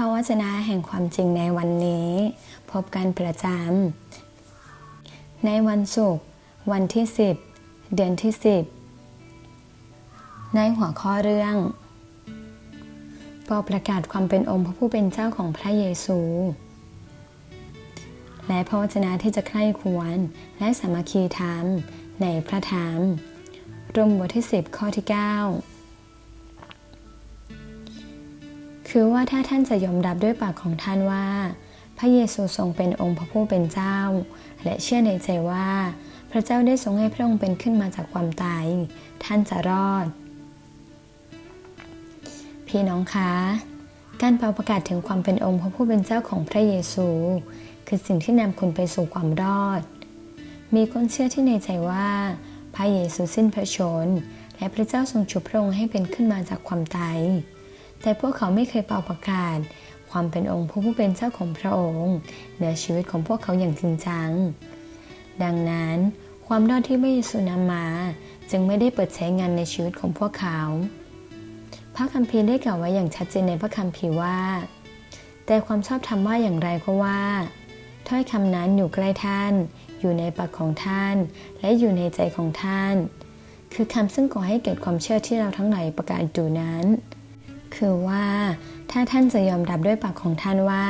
พระวจนะแห่งความจริงในวันนี้ พบกันประจำในวันศุกร์วันที่ 10 เดือนที่ 10 ในหัวข้อเรื่องปอประกาศความเป็นองค์พระผู้เป็นเจ้าของพระเยซู และพระวจนะที่จะใคร่ควรและสามัคคีธรรมในพระธรรมรวมบทที่ 10 ข้อที่ 9 คือว่าถ้าท่านจะยอมรับด้วยปากของท่านว่า พระเยซูทรงเป็นองค์พระผู้เป็นเจ้า และเชื่อในใจว่า พระเจ้าได้ทรงให้พระองค์เป็นขึ้นมาจากความตาย ท่านจะรอด พี่น้องคะการเป่าประกาศถึงความเป็นองค์พระผู้เป็นเจ้าของพระเยซู คือสิ่งที่นำคุณไปสู่ความรอด มีคนเชื่อที่ในใจว่า พระเยซูสิ้นพระชน และพระเจ้าทรงชุบพระองค์ให้เป็นขึ้นมาจากความตาย แต่พวกเขาไม่เคยเป่าประกาศ ความเป็นองค์พระผู้เป็นเจ้าของพระองค์เหนือชีวิตของพวกเขาอย่างจริงจัง ดังนั้นความรอดที่พระเยซูนำมา จึงไม่ได้เปิดใช้งานในชีวิตของพวกเขา พระคัมภีร์ได้กล่าวไว้อย่างชัดเจนในพระคัมภีร์ว่า แต่ความชอบธรรมว่าอย่างไรก็ว่า ถ้อยคำนั้นอยู่ใกล้ท่าน อยู่ในปากของท่าน และอยู่ในใจของท่าน คือคำซึ่งก่อให้เกิดความเชื่อที่เราทั้งหลายประกาศอยู่นั้น คือว่าถ้าท่านจะยอมรับด้วยปากของท่านว่า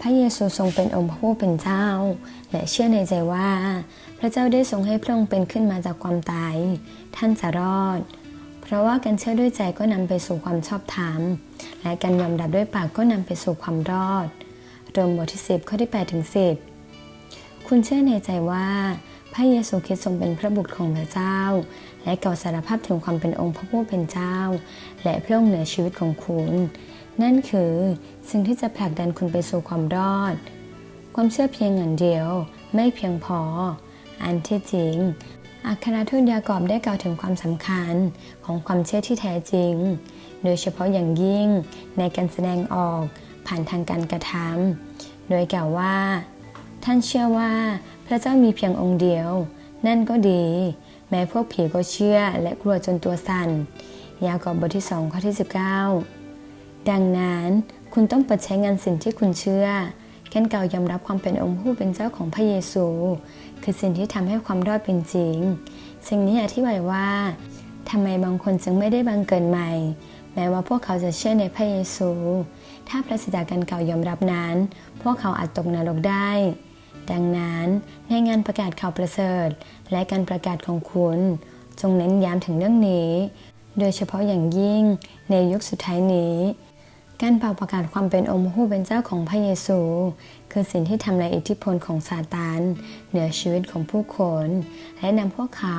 พระเยซูทรงเป็นองค์พระผู้เป็นเจ้า และเชื่อในใจว่า พระเจ้าได้ทรงให้พระองค์เป็นขึ้นมาจากความตาย ท่านจะรอด เพราะว่าการเชื่อด้วยใจก็นำไปสู่ความชอบธรรม และการยอมรับด้วยปากก็นำไปสู่ความรอดรวมบทที่ 10 ข้อที่8ถึง10 คุณเชื่อในใจว่า พระเยซูคริสต์ทรงเป็นพระบุตรของพระเจ้า และกล่าวสารภาพถึงความเป็นองค์พระผู้เป็นเจ้า และพระองค์เหนือชีวิตของคุณ นั่นคือสิ่งที่จะผลักดันคุณไปสู่ความรอด ความเชื่อเพียงอย่างเดียวไม่เพียงพอ อันที่จริง อัครทูตยากอบได้กล่าวถึงความสำคัญของความเชื่อที่แท้จริง โดยเฉพาะอย่างยิ่งในการแสดงออกผ่านทางการกระทำโดยกล่าวว่า ท่านเชื่อว่าพระเจ้ามีเพียงองค์เดียว นั่นก็ดี แม้พวกผีก็เชื่อและกลัวจนตัวสั่น ยากอบบทที่ 2 ข้อที่ 19 ดังนั้นคุณต้องเปิดใช้งานสิ่งที่คุณเชื่อการกล่ายอมรับความเป็นองค์ผู้เป็นเจ้าของพระเยซู คือสิ่งที่ทำให้ความรอดเป็นจริง สิ่งนี้อธิบายว่าทำไมบางคนจึงไม่ได้บังเกิดใหม่ แม้ว่าพวกเขาจะเชื่อในพระเยซู ถ้าปราศจากการเก่ายอมรับนั้น พวกเขาอาจตกนรกได้ ดังนั้นในงานประกาศข่าวประเสริฐ และการประกาศของคุณ จงเน้นย้ำถึงเรื่องนี้ โดยเฉพาะอย่างยิ่งในยุคสุดท้ายนี้ การเป่าประกาศความเป็นองค์ผู้เป็นเจ้าของพระเยซู คือสิ่งที่ทำลายอิทธิพลของซาตานเหนือชีวิตของผู้คน และนำพวกเขา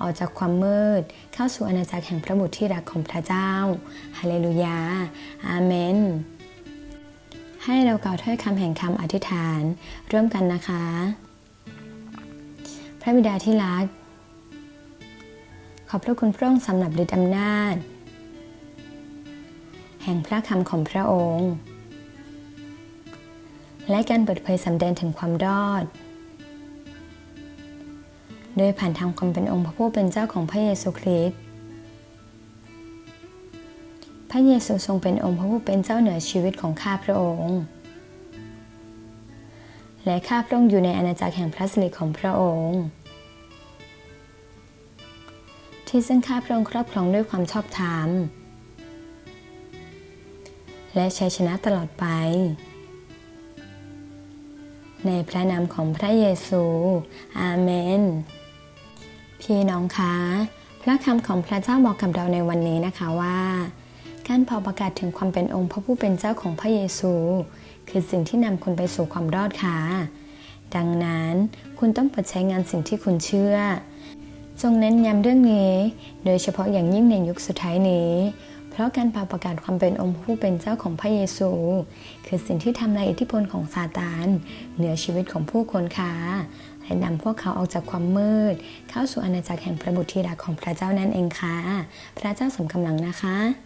ออกจากความมืด เข้าสู่อาณาจักรแห่งพระบุตรที่รักของพระเจ้าฮาเลลูยาอาเมน ให้เรากล่าวถ้อยคำแห่งคำอธิษฐานร่วมกันนะคะ พระบิดาที่รัก ขอบพระคุณพระองค์สำหรับฤทธิอำนาจ แห่งพระคำของพระองค์ และการเปิดเผยสำแดงถึงความรอด โดยผ่านทางความเป็นองค์พระผู้เป็นเจ้าของพระเยซูคริสต์ ระเยซูทรงเป็นองค์พระผู้เป็นเจ้าเหนือชีวิตของข้าพระองค์ และข้าพระองค์อยู่ในอาณาจักรแห่งพระสิริของพระองค์ ที่ซึ่งข้าพระองค์ครอบครองด้วยความชอบธรรม และชัยชนะตลอดไป ในพระนามของพระเยซู อาเมน พี่น้องคะ พระคำของพระเจ้าบอกกับเราในวันนี้นะคะว่า การเผาประกาศถึงความเป็นองค์พระผู้เป็นเจ้าของพระเยซู คือสิ่งที่นำคุณไปสู่ความรอดค่ะ ดังนั้นคุณต้องเปิดใช้งานสิ่งที่คุณเชื่อ จงเน้นย้ำเรื่องนี้ โดยเฉพาะอย่างยิ่งในยุคสุดท้ายนี้ เพราะการเป่าประกาศความเป็นองค์ผู้เป็นเจ้าของพระเยซู คือสิ่งที่ทำลายอิทธิพลของซาตานเหนือชีวิตของผู้คนค่ะและนำพวกเขาออกจากความมืด เข้าสู่อาณาจักรแห่งพระบุตรธิดาของพระเจ้านั่นเองค่ะ พระเจ้าสมกำลังนะคะ